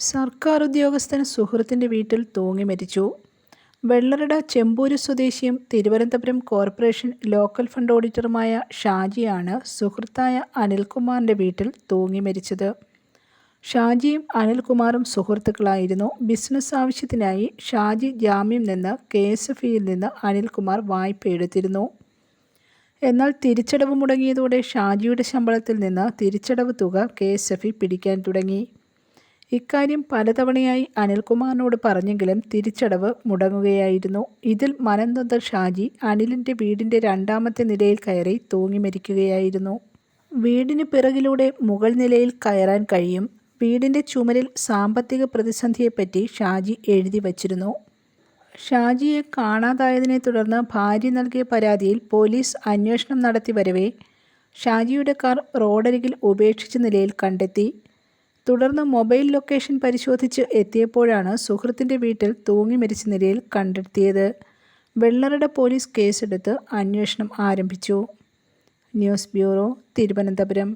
സർക്കാർ ഉദ്യോഗസ്ഥൻ സുഹൃത്തിന്റെ വീട്ടിൽ തൂങ്ങി മരിച്ചു. വെള്ളറട ചെമ്പൂര് സ്വദേശിയും തിരുവനന്തപുരം കോർപ്പറേഷൻ ലോക്കൽ ഫണ്ട് ഓഡിറ്ററുമായ ഷാജിയാണ് സുഹൃത്തായ അനിൽകുമാറിന്റെ വീട്ടിൽ തൂങ്ങി മരിച്ചത്. ഷാജിയും അനിൽകുമാറും സുഹൃത്തുക്കളായിരുന്നു. ബിസിനസ് ആവശ്യത്തിനായി ഷാജി ജാമ്യം നിന്ന് കെ എസ് കെഎസ്എഫ്ഇയിൽ നിന്ന് അനിൽകുമാർ വായ്പ എടുത്തിരുന്നു എന്നാൽ തിരിച്ചടവ് മുടങ്ങിയതോടെ ഷാജിയുടെ ശമ്പളത്തിൽ നിന്ന് തിരിച്ചടവ് തുക കെ എസ് എഫ് ഇ പിടിക്കാൻ തുടങ്ങി. ഇക്കാര്യം പലതവണയായി അനിൽകുമാറിനോട് പറഞ്ഞെങ്കിലും തിരിച്ചടവ് മുടങ്ങുകയായിരുന്നു. ഇതിൽ മനംനൊന്ത ഷാജി അനിലിന്റെ വീടിന്റെ രണ്ടാമത്തെ നിലയിൽ കയറി തൂങ്ങി മരിക്കുകയായിരുന്നു. വീടിന് പിറകിലൂടെ മുകൾ നിലയിൽ കയറാൻ കഴിയും. വീടിന്റെ ചുമരിൽ സാമ്പത്തിക പ്രതിസന്ധിയെപ്പറ്റി ഷാജി എഴുതി വച്ചിരുന്നു. ഷാജിയെ കാണാതായതിനെ തുടർന്ന് ഭാര്യ നൽകിയ പരാതിയിൽ പോലീസ് അന്വേഷണം നടത്തി വരവേ ഷാജിയുടെ കാർ റോഡരികിൽ ഉപേക്ഷിച്ച നിലയിൽ കണ്ടെത്തി. തുടർന്ന് മൊബൈൽ ലൊക്കേഷൻ പരിശോധിച്ച് എത്തിയപ്പോഴാണ് സുഹൃത്തിന്റെ വീട്ടിൽ തൂങ്ങി മരിച്ച നിലയിൽ കണ്ടെത്തിയത്. വെള്ളറട പോലീസ് കേസെടുത്ത് അന്വേഷണം ആരംഭിച്ചു. News bureau, Thiruvananthapuram